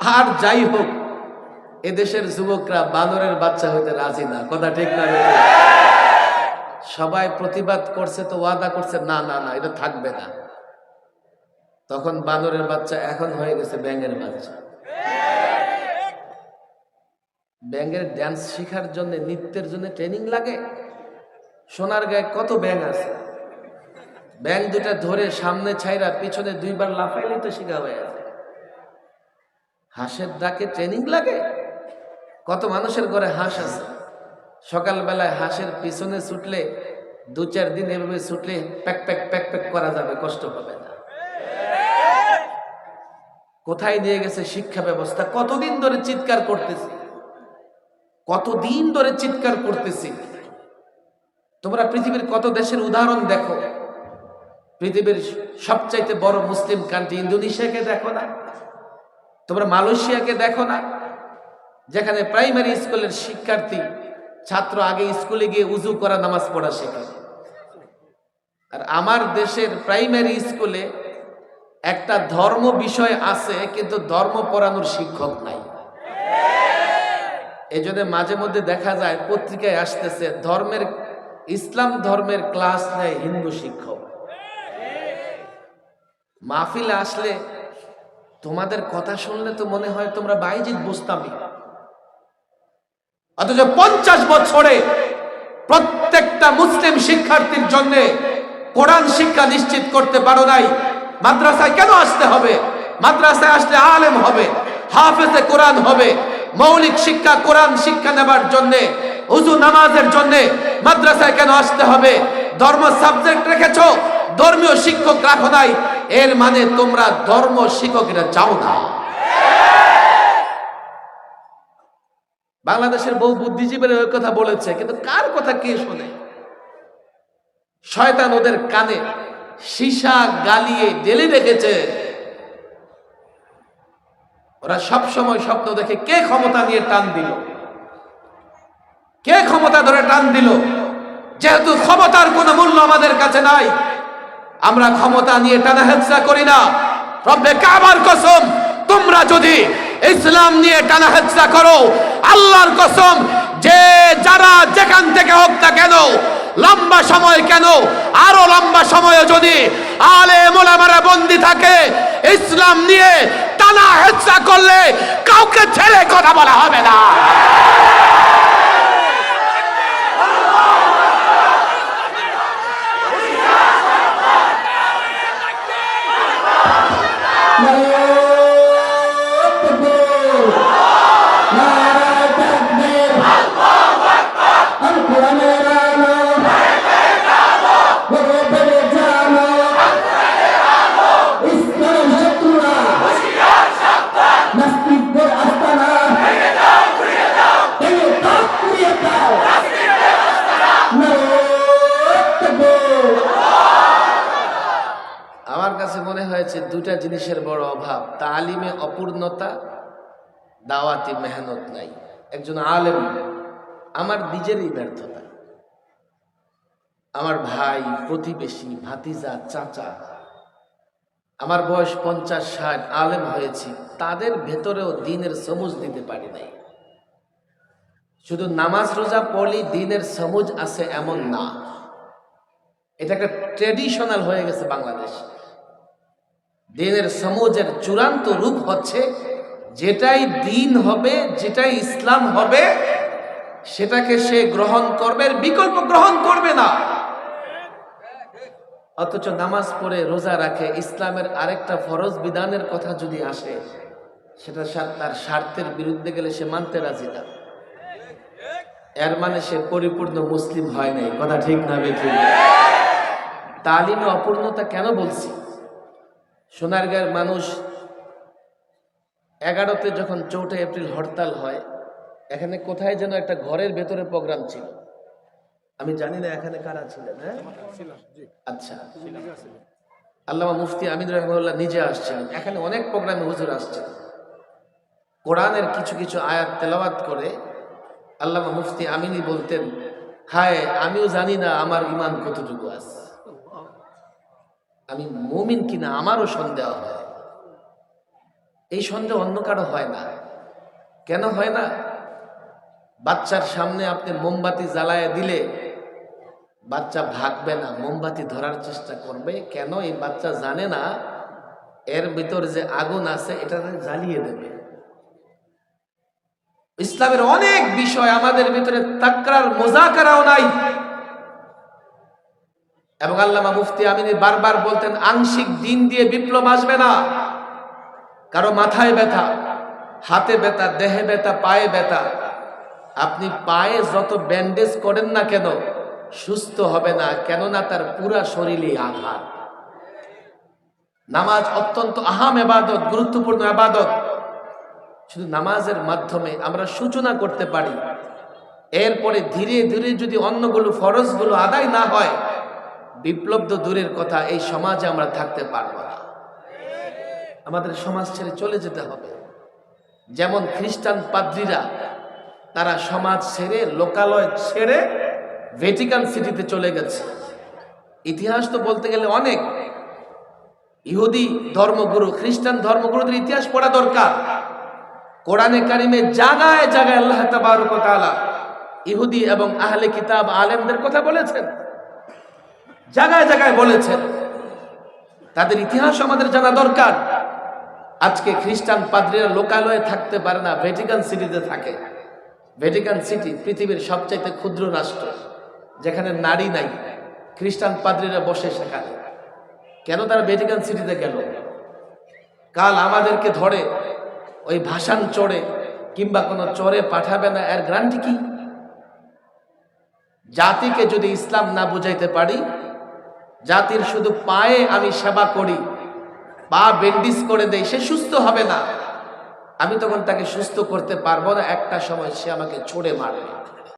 আর যাই হোক, এদেশের যুবকরা বানরের বাচ্চা হইতে রাজি না। কথা ঠিক না সবাই প্রতিবাদ করছে তো, ওয়াদা করছে, না না না, এটা থাকবে না। তখন বানরের বাচ্চা এখন হয়ে গেছে ব্যাঙের বাচ্চা। ব্যাঙের ড্যান্স শেখার জন্য, নৃত্যের জন্য ট্রেনিং লাগে। সোনার গায়ে কত ব্যাঙ আছে? ব্যাঙ দুটা ধরে সামনে ছাইরা পিছনে দুইবার লাফাইলে তো শেখা হয়ে আছে হাঁসের ডাকে ট্রেনিং লাগে? কত মানুষের ঘরে হাঁস আছে? সকালবেলায় হাঁসের পিছনে ছুটলে, দু চার দিন এভাবে ছুটলে প্যাক প্যাক প্যাক প্যাক করা যাবে, কষ্ট হবে না। কোথায় নিয়ে গেছে শিক্ষা ব্যবস্থা? কতদিন ধরে চিৎকার করতেছি? কতদিন ধরে চিৎকার করতেছি? তোমরা পৃথিবীর কত দেশের উদাহরণ দেখো? পৃথিবীর সবচাইতে বড় মুসলিম কান্ট্রি ইন্দোনেশিয়াকে দেখো না? তোমরা মালয়েশিয়াকে দেখো না? যেখানে প্রাইমারি স্কুলের শিক্ষার্থী ছাত্র আগে স্কুলে গিয়ে উজু করা নামাজ পড়া শেখে আর আমার দেশের প্রাইমারি স্কুলে একটা ধর্ম বিষয় আছে, কিন্তু ধর্ম পড়ানোর শিক্ষক নাই। এই জন্য মাঝে মধ্যে দেখা যায়, পত্রিকায় আসতেছে, ধর্মের, ইসলাম ধর্মের ক্লাস নেয় হিন্দু শিক্ষক। মাহফিলে আসলে তোমাদের কথা শুনলে তো মনে হয় তোমরা বাইজিৎ বুঝতামই অথচ পঞ্চাশ বছরে প্রত্যেকটা মুসলিম শিক্ষার্থীর জন্য কোরআন শিক্ষা নিশ্চিত করতে পারো নাই। মাদ্রাসায় কেন আসতে হবে? মাদ্রাসায় আসলে আলেম হবে, হাফেজে কোরআন হবে, মৌলিক শিক্ষা, কোরআন শিক্ষা নেবার জন্য, উজু নামাজের জন্য মাদ্রাসায় কেন আসতে হবে? ধর্ম সাবজেক্ট রেখেছো, ধর্মীয় শিক্ষক রাখো নাই এর মানে তোমরা ধর্ম শিক্ষকেরা চাও না। বাংলাদেশের বহু বুদ্ধিজীবীরা ওই কথা বলেছে, কিন্তু কার কথা কে শোনে? শয়তান ওদের কানে সীসা গালিয়ে ডেলে রেখেছে। ওরা সব সময় স্বপ্ন দেখে কে ক্ষমতা নিয়ে টান দিল? কে ক্ষমতা ধরে টান দিল? যেহেতু ক্ষমতার কোনো মূল্য আমাদের কাছে নাই আমরা ক্ষমতা নিয়ে টানা হেঁচড়া করি না। রব্বে কাবার কসম, তোমরা যদি ইসলাম নিয়ে টানা হেঁচড়া করো, আল্লাহর কসম, যে যারা যেখান থেকে হোক না কেন, লম্বা সময় কেন, আরও লম্বা সময়ে যদি আলে মোলামারা বন্দি থাকে, ইসলাম নিয়ে টানা হেঁচড়া করলে কাউকে ছেড়ে কথা বলা হবে না। হয়েছে দুটা জিনিসের বড় অভাব। তালিমে অপূর্ণতা দাওয়াতি মেহনত নাই। একজন আলেম আমার নিজেরই ব্যর্থতা। আমার ভাই, প্রতিবেশী, ভাতিজা, চাচা, আমার বয়স পঞ্চাশ, ষাট, আলেম হয়েছি, তাদের ভেতরেও দিনের সমুজ দিতে পারি নাই। শুধু নামাজ রোজা পড়লি, দিনের সমুজ আছে এমন না। এটা একটা ট্রেডিশনাল হয়ে গেছে বাংলাদেশ। দিনের সমুজের চূড়ান্ত রূপ হচ্ছে, যেটাই দিন হবে, যেটাই ইসলাম হবে সেটাকে সে গ্রহণ করবে বিকল্প গ্রহণ করবে না। অথচ নামাজ পড়ে রোজা রাখে, ইসলামের আরেকটা ফরজ বিধানের কথা যদি আসে, সেটা তার স্বার্থের বিরুদ্ধে গেলে সে মানতে রাজি না। এর মানে সে পরিপূর্ণ মুসলিম হয় নাই, কথা ঠিক না বেঠিক তালিমে অপূর্ণতা কেন বলছি? সোনারগাঁয়ের মানুষ এগারোতে যখন চৌঠা এপ্রিল হরতাল হয় এখানে কোথায় যেন একটা ঘরের ভেতরে প্রোগ্রাম ছিল? আমি জানি না এখানে কারা ছিলেন হ্যাঁ? আচ্ছা। আল্লামা মুফতি আমিন রহমুল্লাহ নিজে আসছেন। এখানে অনেক প্রোগ্রামে হুজুর আসছেন। কোরআনের কিছু কিছু আয়াত তেলাওয়াত করে আল্লামা মুফতি আমিনি বলতেন, হায়, আমিও জানি না আমার ইমান কতটুকু আছে। আমি মুমিন কিনা আমারও সন্দেহ হয়। এই সন্দেহ অন্য কারও হয় না। কেন হয় না? বাচ্চার সামনে আপনি মোমবাতি জ্বালায় দিলে বাচ্চা ভাগবে না, মোমবাতি ধরার চেষ্টা করবে। কেন? এই বাচ্চা জানে না, এর ভিতর যে আগুন আছে, এটা জ্বালিয়ে দেবে। ইসলামের অনেক বিষয় আমাদের ভিতরে তাকরার, মোজাকারাও নাই। এবং আল্লামা মুফতি আমিনী বারবার বলতেন, আংশিক দিন দিয়ে বিপ্লব আসবে না। কারও মাথায় ব্যথা, হাতে ব্যথা, দেহে ব্যথা, পায়ে ব্যথা আপনি পায়ে যত ব্যান্ডেজ করেন না কেন, সুস্থ হবে না, কেননা তার পুরা শরীরে আঘাত। নামাজ অত্যন্ত আহাম এবাদত গুরুত্বপূর্ণ আবাদত। শুধু নামাজের মাধ্যমে আমরা সূচনা করতে পারি। এরপরে ধীরে ধীরে যদি অন্যগুলো ফরজগুলো আদায় না হয়, বিপ্লব তো দূরের কথা, এই সমাজে আমরা থাকতে পারব না। আমাদের সমাজ ছেড়ে চলে যেতে হবে। যেমন খ্রিস্টান পাদ্রীরা তারা সমাজ ছেড়ে, লোকালয় ছেড়ে ভেটিকান সিটিতে চলে গেছে। ইতিহাস তো বলতে গেলে অনেক। ইহুদি ধর্মগুরু, খ্রিস্টান ধর্মগুরুদের ইতিহাস পড়া দরকার। কোরআনে কারিমে জায়গায় জায়গায় আল্লাহ তাবারক ওয়া ইহুদি এবং আহলে কিতাব আলেমদের কথা বলেছেন। জায়গায় জায়গায় বলেছেন। তাদের ইতিহাস আমাদের জানা দরকার। আজকে খ্রিস্টান পাদ্রীরা লোকালয়ে থাকতে পারে না ভেটিকান সিটিতে থাকে। ভেটিকান সিটি পৃথিবীর সবচাইতে ক্ষুদ্র রাষ্ট্র, যেখানে নারী নাই, খ্রিস্টান পাদ্রীরা বসে সেখানে। কেন তারা ভেটিকান সিটিতে গেল? কাল আমাদেরকে ধরে ওই ভাষান চড়ে কিংবা কোনো চড়ে পাঠাবে না, এর গ্রান্টি কি? জাতিকে যদি ইসলাম না বুঝাইতে পারি, জাতির শুধু পায়ে আমি সেবা করি, পা বেন্ডিস করে দেই, সে সুস্থ হবে না। আমি তখন তাকে সুস্থ করতে পারব না। একটা সময় সে আমাকে ছড়ে মারবে।